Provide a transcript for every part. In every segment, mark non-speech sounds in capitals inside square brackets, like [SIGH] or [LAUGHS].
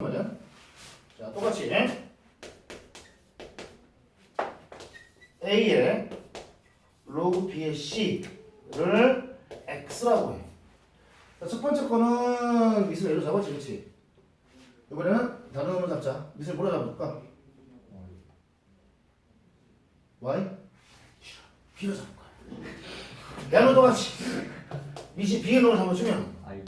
말이야. 자, 똑같이 A의 로그 B의 C를 X라고 해. 자, 첫 번째 거는 미술 A로 잡았지, 그렇지? 이번에는 다른 놈을 잡자. 미술 뭐로 잡을까? Y? B로 잡을 거야. 야너 똑같이 미시 B의 놈을 잡아주면 아이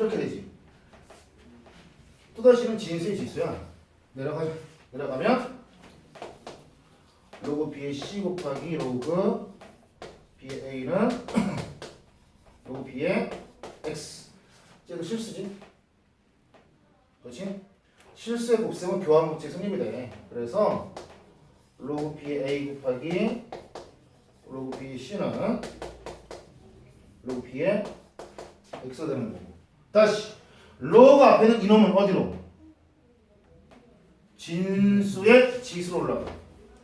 이렇게 되지. 또다시는 진수의 지수야. 내려가 내려가면 로그 b의 c 곱하기 로그 b의 a는 [CLEARS THROAT] 로그 b의 x. 쟤도 실수지. 그렇지? 실수의 곱셈은 교환 법칙 성립이 돼. 그래서 로그 b의 a 곱하기 로그 b의 c는 로그 b의 x가 되는 거고. 다시 로그 앞에는 이놈은 어디로? 진수의 지수로 올라가.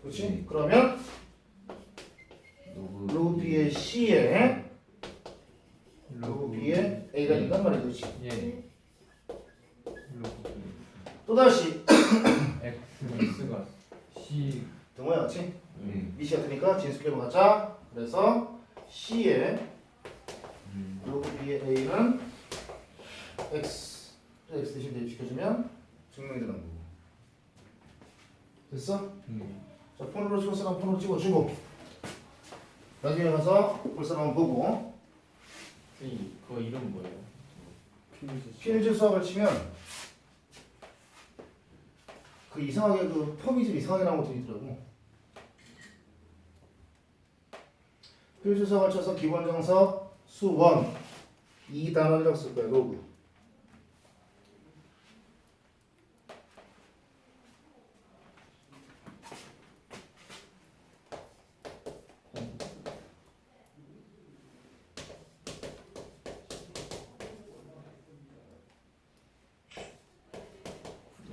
그렇지? 그러면 로그 로그 b의 c에 b의 a가 된단 말이야, 그렇지? 예 로그 또 다시 [COUGHS] X가 C 등호야, 그렇지? 예 미시 같으니까 진수 캡을 갖자. 그래서 c에 로그 b의 a는 x x 대신 대입시켜주면 증명이 되는 거고. 됐어? 자, 폰으로 찍을 사람 폰으로 찍어주고. 나중에 가서 볼 사람 보고. 선생님 그거 이름 뭐예요? 필즈 수학을 치면 그 이상하게 그 폼이 좀 이상하게 나온 것들이 있더라고. 필즈 수학을 쳐서 기본 정석 수원. 이 단원이라고 쓸 거야 로그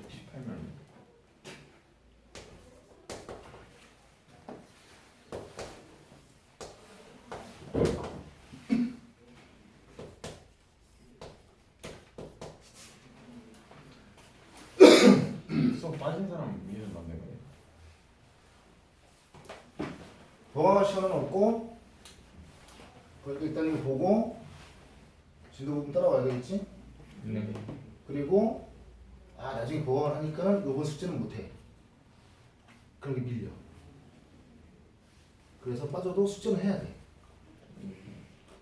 십팔만 수업 빠진 사람 미련 만든 거예요? 보강할 시간은 없고 그래도 일단 이거 보고 진도 부분 따라와야 되겠지? 네. 그리고 아 나중에 보강을 하니까 요번 숙제는 못해. 그런 게 밀려. 그래서 빠져도 숙제는 해야 돼.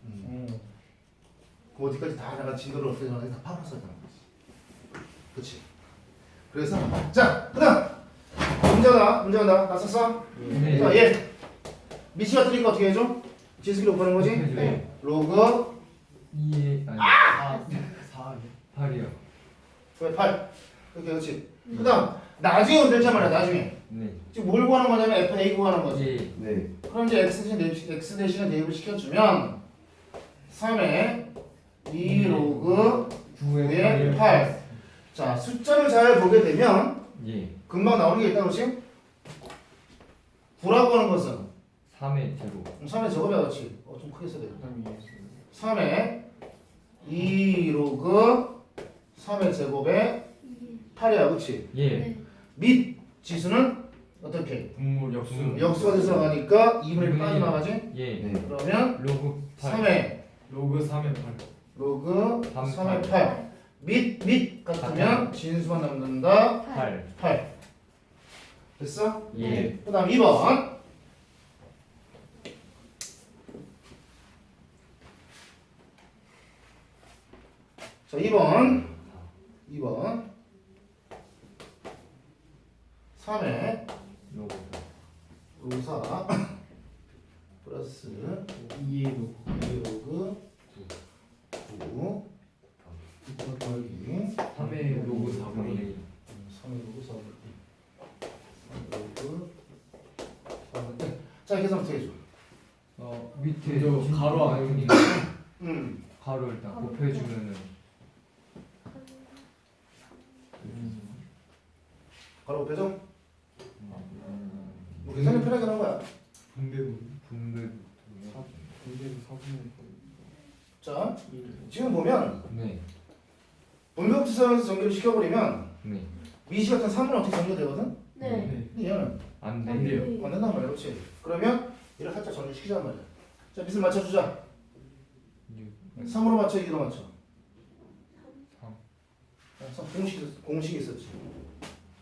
음. 그 어디까지 다 내가 진도를 정하는지 다 파악해서 하는 거지. 그치 그래서 자 그다음 문제다 문제 간다 다 썼어? 네. 자, 얘 미치가 틀린 거 어떻게 해줘? 지수기로 보는 거지? 네. 로그 2에 아니 4 8이요 왜 8? 그렇게 그렇지 그 다음 나중에 온댔단 말이야 나중에 네 지금 뭘 구하는 거냐면 FA 구하는 거지 예. 네. 그럼 이제 X 대신 대입, X 대신에 대입을 시켜주면 3에 2 로그 9에 8 자, 숫자를 잘 보게 되면 예 금방 나오는 게 있다 그렇지? 9라고 하는 것은 3의 제곱 3의 제곱이야 그렇지? 어, 좀 크게 써야 돼 3에 2 로그 3의 제곱에 8이야 그렇지? 예및 지수는 어떻게? 분모 역수 역수가 돼서 가니까 2분의 1 빠져나가지? 예 네. 그러면 로그 8 3의 로그 3의 8 로그 삼, 3의 팔. 8 및, 및 같으면 진수만 남는다. 8 8 됐어? 예. 그 다음 2번. 자 2번. 2번. 3의 로그 로그 4 플러스 2의 로그 2 로그 9 9 더하기 3의 로그 4분의 1 3의 로그 4분의 1 로그 4분의 1 자, 계산 어떻게 해줘? 어 밑에 저 진- 가로 안 음. 가로 일단 곱해주면은 바로 배정? 뭐 계산이 편하게 하는 거야 분배분 분배 분배분 4분의 자, 지금 보면 네. 분배법칙상에서 전개를 시켜버리면 네. 미시 같은 3은 어떻게 전개되거든? 네. 근데 얘는 안 안 돼요. 돼요. 안 된단 말이야, 그렇지? 그러면 얘를 살짝 전개시키자는 말이야. 자, 밑을 맞춰주자. 3으로 맞춰, 2로 맞춰. 3. 그래서 공식 공식이 있었지.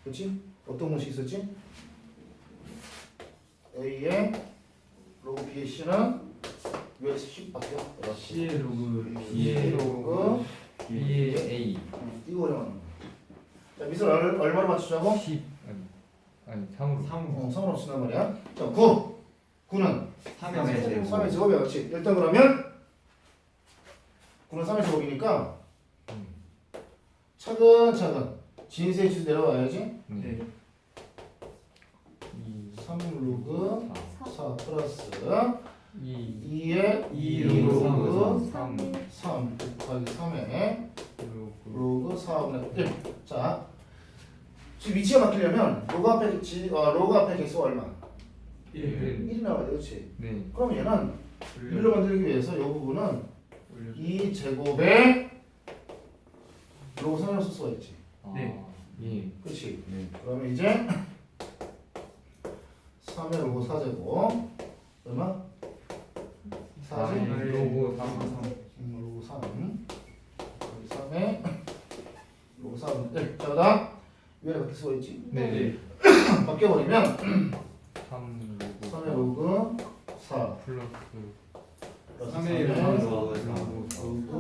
그렇지? 어떤 공식이 있었지? A의 로그 B의 C는 위에서 10 바뀌어. C의 로그 B의 로그 B의 A 이거 어려워. 자, 얼, 얼마로 맞추자고? 10 아니 아니 3으로 어, 3으로 맞춘단 말이야. 자, 9. 9는 3의 제곱. 3의 제곱이야, 그렇지? 일단 그러면 9는 3의 제곱이니까 음. 차근차근 진수의 지수 내려와야지. 네. 2 3 로그 4 4 플러스 2 2에 2 2 로그 로그 3 3 3 곱하기 3에 로그 로그 4분의 1. 자, 지금 위치가 바뀌려면 로그 앞에 지, 어, 로그 앞에 개수가 얼마? 1 1이 나와야 돼, 그렇지? 네. 그럼 얘는 1로 만들기 위해서 이 부분은 올려 2 제곱에 로그 3을 쓸 수가 있지. 네. 예. 그렇지? 네. 그러면 이제 [LAUGHS] 3의 로그 4제곱 얼마? 4 4지? 로그 3 3 음, 로그 3 3에 [LAUGHS] 로그 4분 1. 자, 그다음 위에 바뀔 수가 있지. 네. [COUGHS] 바뀌어버리면 3 로그 3의 로그 4 플러스 플러스 3의 3의 로그 로그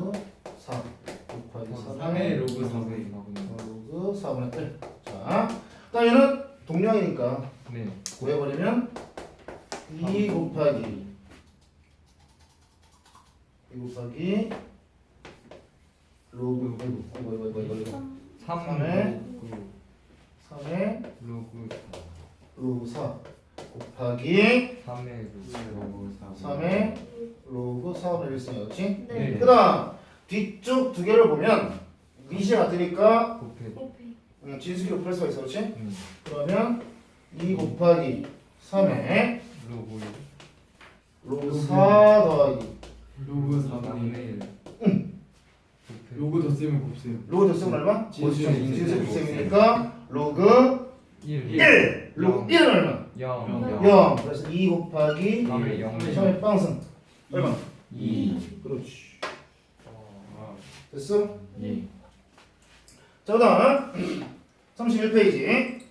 미시 같으니까 곱해. 곱해. 음, 진수기로 풀 수가 있어 그렇지? 음. 그러면 2 곱하기 3의 로그 로그 4 더하기 로그 4분의 4분의 1 응. 곱해. 로그 덧셈은 곱셈. 로그 덧셈은 얼마? 진수 진수 곱셈이니까 로그 1 1 로그 1은 얼마? 0 0 그래서 2 곱하기 3의 0 3의 빵승. 얼마? 2 그렇지. 아, 됐어? 예. 자 그 다음 31페이지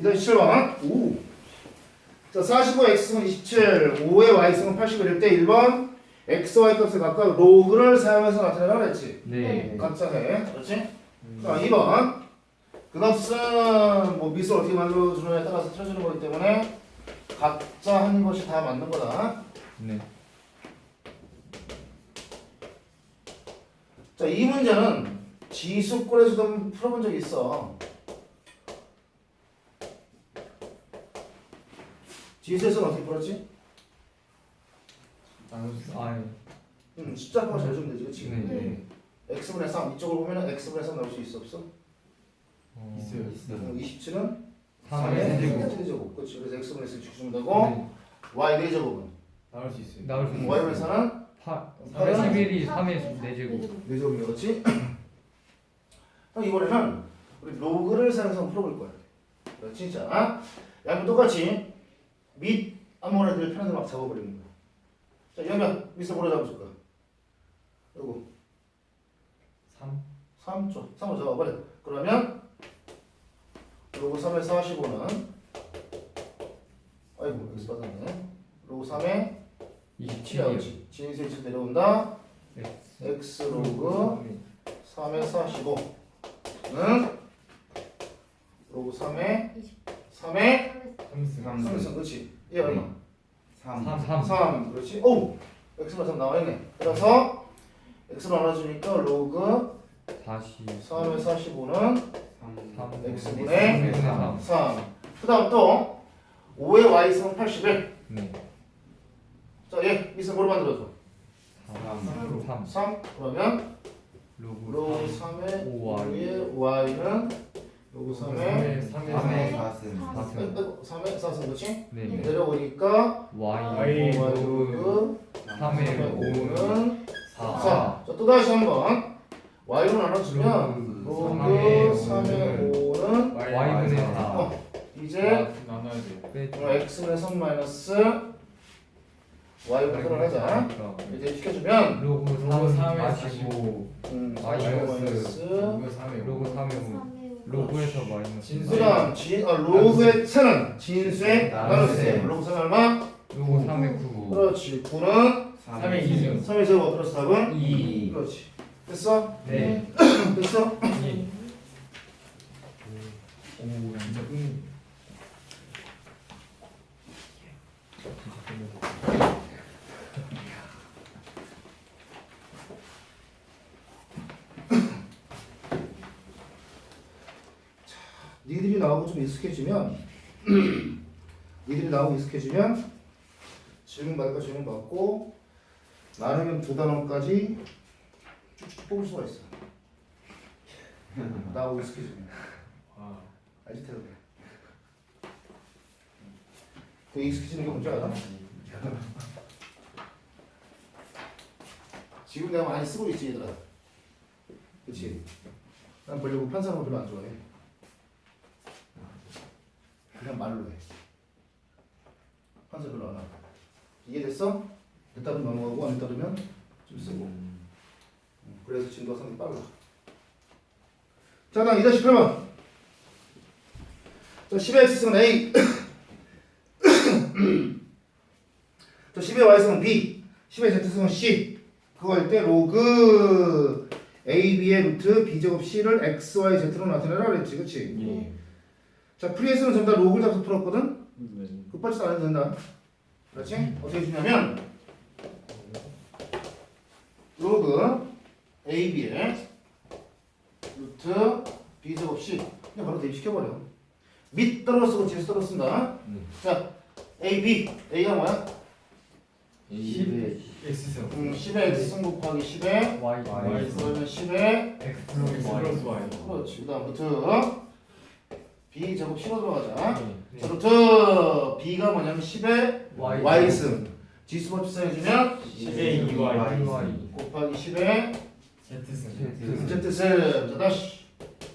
27번 오. 자 45x승은 27 5의 y승은 81일 때 1번 x, y 값을 각각 로그를 사용해서 나타내라 그랬지 네. 각자 해 그렇지? 자 2번 그 값은 뭐 미술 어떻게 만들어주느냐에 따라서 틀어지는 거기 때문에 각자 하는 것이 다 맞는 거다 네. 자, 이 문제는 지수꼴에서도 한번 풀어본 적이 있어. 지수에서는 어떻게 풀었지? 아, 응, 숫자로 잘 주면 되지, 그치? 네. 네. x분의 3, 이쪽으로 보면 x분의 3 나올 수 있어, 없어? 어, 있어요. 어, 27은 3의 세제곱. 세제곱. 제곱. 그치? 그래서 x분의 3 주면 되고, 네. y 4제곱은? 나올 수 있어요. 나올 수 있어요. y분의 4는 8 팔은 11이 3의 4제곱. 4제곱이었지? 그럼 이번에는 우리 로그를 사용해서 풀어볼 거야. 그렇지? 자, 양도 똑같이 밑 아무거나 들 대로 막 잡아버리는 거야. 자, 여기가 밑에 뭐로 잡아줄 거야? 요거 3 3, 줘. 3으로 잡아버려. 그러면 로그 3의 45는 아이고 여기서 빠졌네. 로그 3의 27이요. 7이었지. 진수의 집 내려온다. X x 로그 3의 45 는 로그 3의 3의 3승. 3승 그렇지. 얘 얼마? 3 3 3 그렇지. 오! x만 3 나와있네. 그래서 x로 나눠주니까 로그 40 3의 45는 3 x분의 3 3 그 다음 또 5의 y승은 81 네. 자얘 밑에 뭐로 만들어줘? 3 3 3 그러면 로그 로그 3의 5y 5의 y는 로그 3의 3의 3의 4승. 4승 3의 4승 그렇지? 네. 내려오니까 y y 로그 로그 3의 5는 5는 자, 또 다시 한번 y로 나눠주면 로그 3의 5는 y분의 4 어, 이제 나눠야 돼. 어, x분의 3 마이너스 y분의 3을 하자 이제 시켜주면 로그 로그 3 3에 45 음, 마이너스. 마이너스. 로그 3에 로그 3의 로그에서 마이너스. 진수. 그 다음 진, 아, 로그의 차는 진수의 나눗셈. 나눗셈 로그 3 얼마? 로그 3의 9 그렇지. 9는 3의 2승. 3의 제곱 그래서 답은 2 그렇지. 됐어? 네. 됐어? 이. 오 진짜 응. 니들이 나오고 좀 익숙해지면 [CLEARS THROAT] 니들이 나오고 익숙해지면 질문 받을까 질문 받고 나누면 두 단원까지 쭉쭉 뽑을 수가 있어 나오고 익숙해지면. 아. 알지 태도? 그 익숙해지는 게 뭔지 알아? [LAUGHS] 지금 내가 많이 쓰고 있지 얘들아. 그치? 난 보려고 판사는 별로 안 좋아해 그냥 말로 해. 판사 별로 안 하고 이해됐어? 됐다면 넘어가고 안 됐다면 좀 쓰고. 음, 그래서 진도가 상당히 빨라. 자 다음 2-8번 자 10의 x승은 a. 또 10의 y승은 b. 10의 z승은 c. 그거 할 때 로그 a, b의 루트 b 제곱 c를 x, y, z로 나타내라 그랬지 그치? 예. 자 프리에서는 전부 다 로그를 잡아서 풀었거든? 네. 급하지도 않아도 된다 그렇지? 어떻게 주냐면 로그 a, b의 루트 b 제곱 c 그냥 바로 대입시켜버려 밑 떨어 쓰고 뒤에서 떨어 쓴다 네. 자 a, b a가 뭐야? 10의 X승. 음, 10의 x승 곱하기 10의 y Y. 그러면 10의 x X 플러스 y. 그렇지 그 다음 루트 b 제곱 c로 들어가자. 네. 자 루트 b가 뭐냐면 10의 y y승 지수법 치사해주면 10의 2Y. y 곱하기 10의 Z승. z z승 자 다시.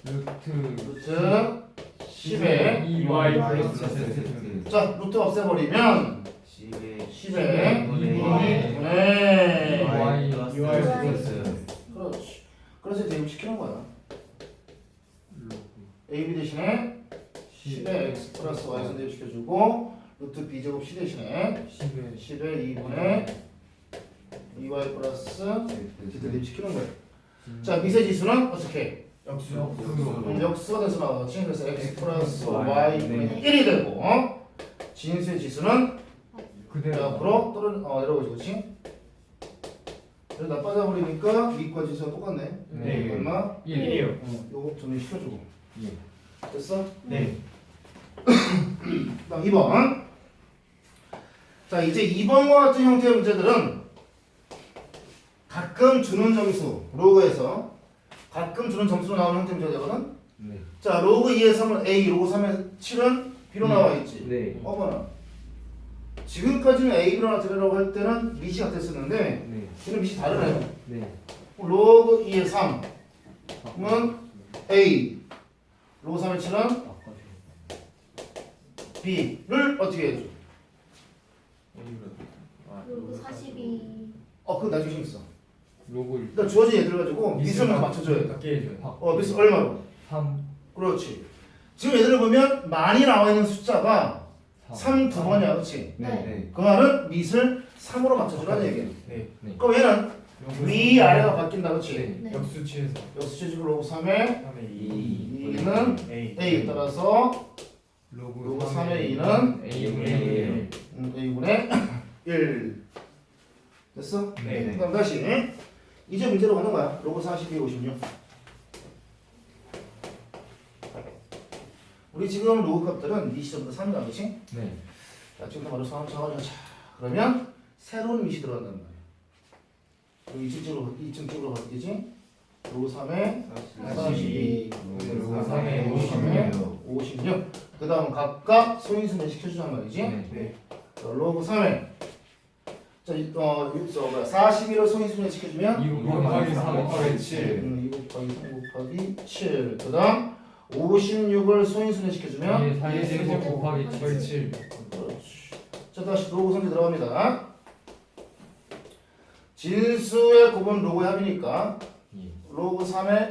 루트. 루트 10의 2y 플러스 z 자 루트 없애버리면 10의 10의 2분의 2분의 y Y 플러스 그렇지. 그래서 대입시키는 거야. ab 대신에 10의 x 플러스 y승 대입시켜주고 루트 b 제곱 c 대신에 10의 10의 2분의 2y 플러스 z 대입시키는 거야 자 미세 지수는 어떻게 역수. 음, 역수가 돼서 나왔지 그래서 x 플러스 Y. y분의 1이 되고 진수의 지수는 그대로 옆으로 떨어 어 내려오지 그렇지? 그래서 나 빠져 버리니까 밑과 지수가 똑같네 네. 얼마? 1이요. 어, 요거 정리 시켜주고 예. 됐어? 네. 그다음 2번 자 이제 2번과 같은 형태의 문제들은 가끔 주는 점수 로그에서 가끔 주는 점수로 나오는 형태 문제되거든 네. 자 로그 2의 3은 A 로그 3의 7은 B로 나와 있지 네. 어머나 지금까지는 A, B로 나타내라고 할 때는 밑이 같았었는데 네. 지금 밑이 다르네 네. 로그 2의 3은 A 로그 3의 7은 B를 어떻게 해줘? 로그 42 어 그거 나중에 있어 로그 일단 주어진 얘들 가지고 밑을 맞춰줘야 돼 갖게 해줘요. 어, 밑을 얼마로? 3 그렇지 지금 얘들을 보면 많이 나와 있는 숫자가 3 두 번이야 그렇지? 네. 그 말은 밑을 3으로 맞춰주라는 얘기야 네. 그럼 얘는 위 아래가 바뀐다 그렇지? 네. 네. 역수 취해서. 역수 체질 로그 3의 3의 2 2는 A. A 따라서 로그 로그 3의 3의 2는 2는 A분의 1 음, A분의 [COUGHS] 1 됐어? 네. 그럼 다시. 이제 문제로 가는 거야. 로그 42, 56 우리 지금 로그 값들은 이 시점부터 3이다 그렇지? 네. 자 지금부터 바로 상황 하자 그러면 새로운 밑이 들어간다는 거야 그럼 이쪽으로 이쪽으로 바뀌지? 로그 3의 42 로그 3의 56 56. 그 다음 각각 소인수분 시켜주자는 말이지. 네. 네. 자, 로그 3의 자, 이- 어, 육- 저, 뭐야, 41을 소인수분해 시켜주면 2 곱하기 3 곱하기 7 음, 2 곱하기 3 곱하기 7. 그 다음 56을 소인수분해 시켜주면 2 4 곱하기 7 7 그렇지. 자, 다시 로고 선지 들어갑니다. 진수의 곱은 로고의 합이니까 로고 3의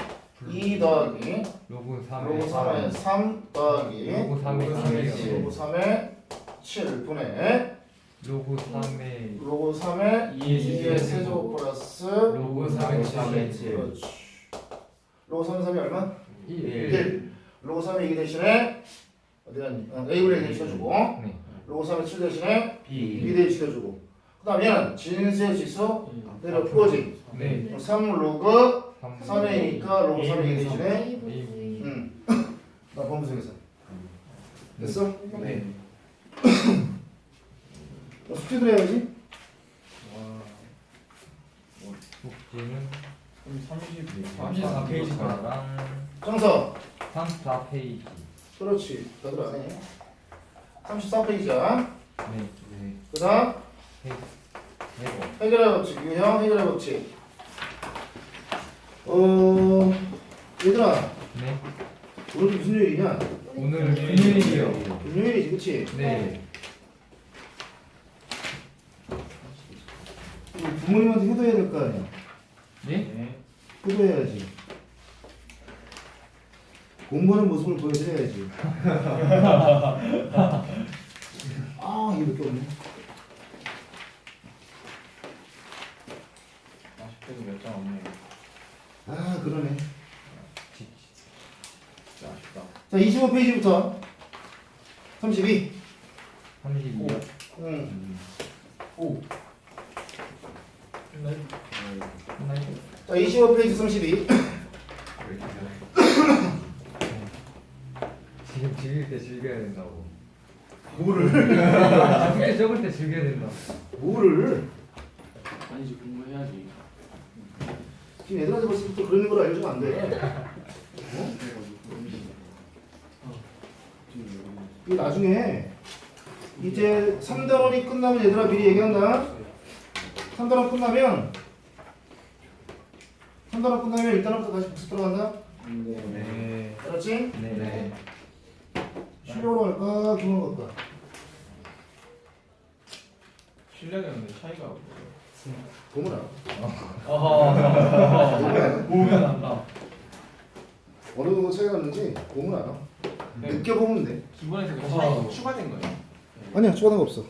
2 더하기 로그 3의 로고 3의 3 더하기 로그 3의 로그 3의 7 로고 3의 7 분의 로그 3의 로고 3의 2의 세제곱 플러스 로그 3의 3의 7 7 그렇지. 로고 3의 3이 얼마? 1 1. 로고 3의 2 대신에 어디 갔니? 어, A분의 1 시켜주고 네. 로고 3의 7 대신에 B 2 대입 시켜주고 그 다음 얘는 진수의 지수 내려 풀어지 네 3 로그 3 3A니까 로그 3의 2 대신에 A 분의 A. 응. 나 범수에서 됐어? 네. 어, 숙제도 해야지? 숙제는 30 34페이지 랑 정서 34페이지. 그렇지. 나도 안 해 34페이지야. 네 네. 그 다음? 네고. 해결의 법칙 유형 해결의 법칙 어 얘들아. 네. 오늘 무슨 요일이냐? 오늘은 금요일이요. 금요일이지 그치? 네. 우리 부모님한테 효도해야 될 거 아니야? 네? 네. 효도해야지. 공부하는 모습을 보여드려야지. [LAUGHS] 아 이거 몇개 없네 40페이지 몇장 없네요 아 그러네 진짜 아쉽다. 자 25페이지부터. 32 32요? 응. 오. 자 25페이지 32 지금 즐길 때 즐겨야 된다고. 뭐를? 숙제 적을 때 즐겨야 된다고. 뭐를? 아니지 공부해야지. 지금 애들한테 벌써부터 그러는 걸 알려주면 안 돼 이게 나중에 이제 3단원이 끝나면 얘들아 미리 얘기한다. 3단원 끝나면 3단원 끝나면 1단원부터 다시 복습 들어간다? 네. 알았지? 네. 실력으로 할까? 기본 갈까? 실력에는 차이가 없어요 보면 알아. 어허. 보면 안다 어느 정도 차이가 나는지 보면 알아 느껴보면 돼 기본에서 그 어허. 차이 추가된 거예요. 아니야 추가된 거 없어